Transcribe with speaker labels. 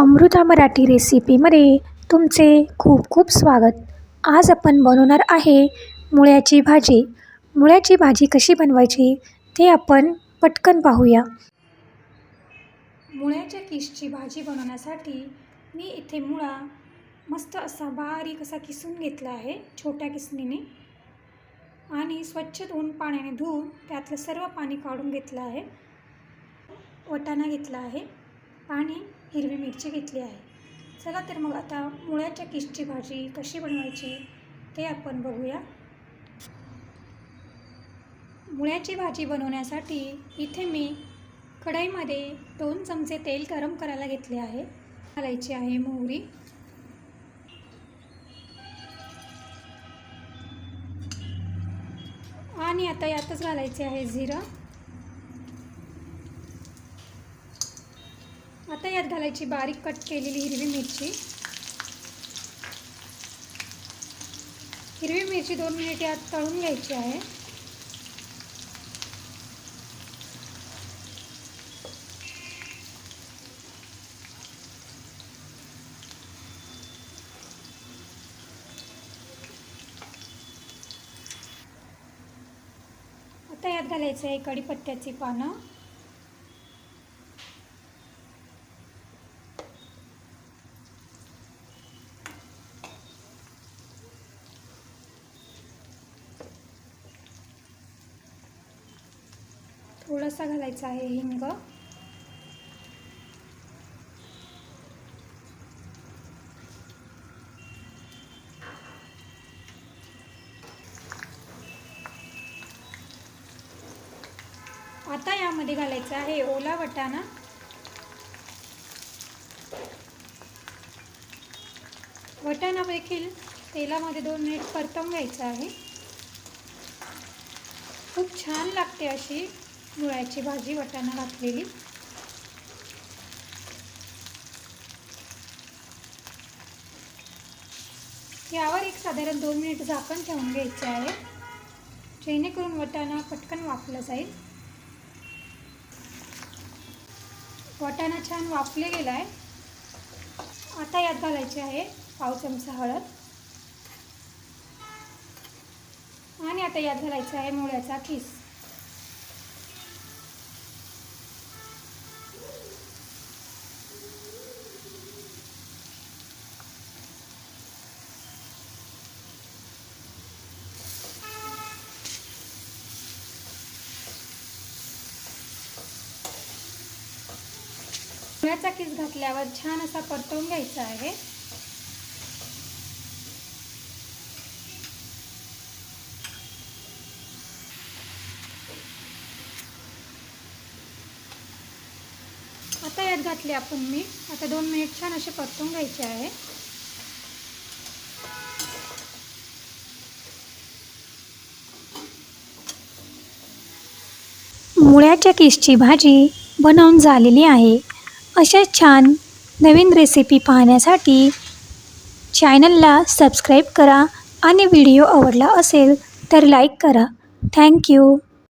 Speaker 1: अमृता मराठी रेसिपीमध्ये तुमचे खूप खूप स्वागत. आज आपण बनवणार आहे मुळ्याची भाजी. मुळ्याची भाजी कशी बनवायची ते आपण पटकन पाहूया. मुळ्याच्या किसची भाजी बनवण्यासाठी मी इथे मुळा मस्त असा बारीक असा किसून घेतला आहे छोट्या किसणीने. आणि स्वच्छ धुवून पाण्याने धुवून त्यातलं सर्व पाणी काढून घेतलं आहे. वटाणा घेतला आहे. आणि हिरवी मिरची घेतली आहे. चला तर मग आता मुळ्याच्या किसची भाजी कशी बनवायची ते आपण बघूया. मुळ्याची भाजी बनवण्यासाठी इथे मी कढईमध्ये दोन चमचे तेल गरम करायला घेतले आहे. घालायची आहे मोहरी. आणि आता यातच घालायचे आहे जिरं. आता यात घालायची बारीक कट केलेली हिरवी मिरची. हिरवी मिरची दोन मिनिट यात तळून घ्यायची आहे. आता यात घालायचं आहे कढीपत्त्याची पानं. थोडासा घालायचा आहे हिंग. आता यामध्ये घालायचं आहे ओला वटाणा. वटाणा देखील तेलामध्ये दोन मिनिट परतवून घ्यायचं आहे. खूप छान लागते अशी मुळ्याची भाजी वटाणा घातलेली. यावर एक साधारण दोन मिनिट झाकण ठेवून घ्यायचे आहे. जेणेकरून वटाणा पटकन वापला जाईल. वटाणा छान वापले गेला आहे आता यात घालायची आहे पाव चमचा हळद. आणि आता यात घालायचा आहे मुळ्याचा किस. मुळ्याचा किस घातल्यावर छान असा परतवून घ्यायचा आहे. आता यात घातले आपण मीठ आता दोन मिनिट छान असे परतून घ्यायचे आहे. मुळ्याच्या किसची भाजी बनवून झालेली आहे. अशा छान नवीन रेसिपी पाहण्यासाठी चॅनलला सबस्क्राईब करा आणि व्हिडिओ आवडला असेल तर लाईक करा. थँक्यू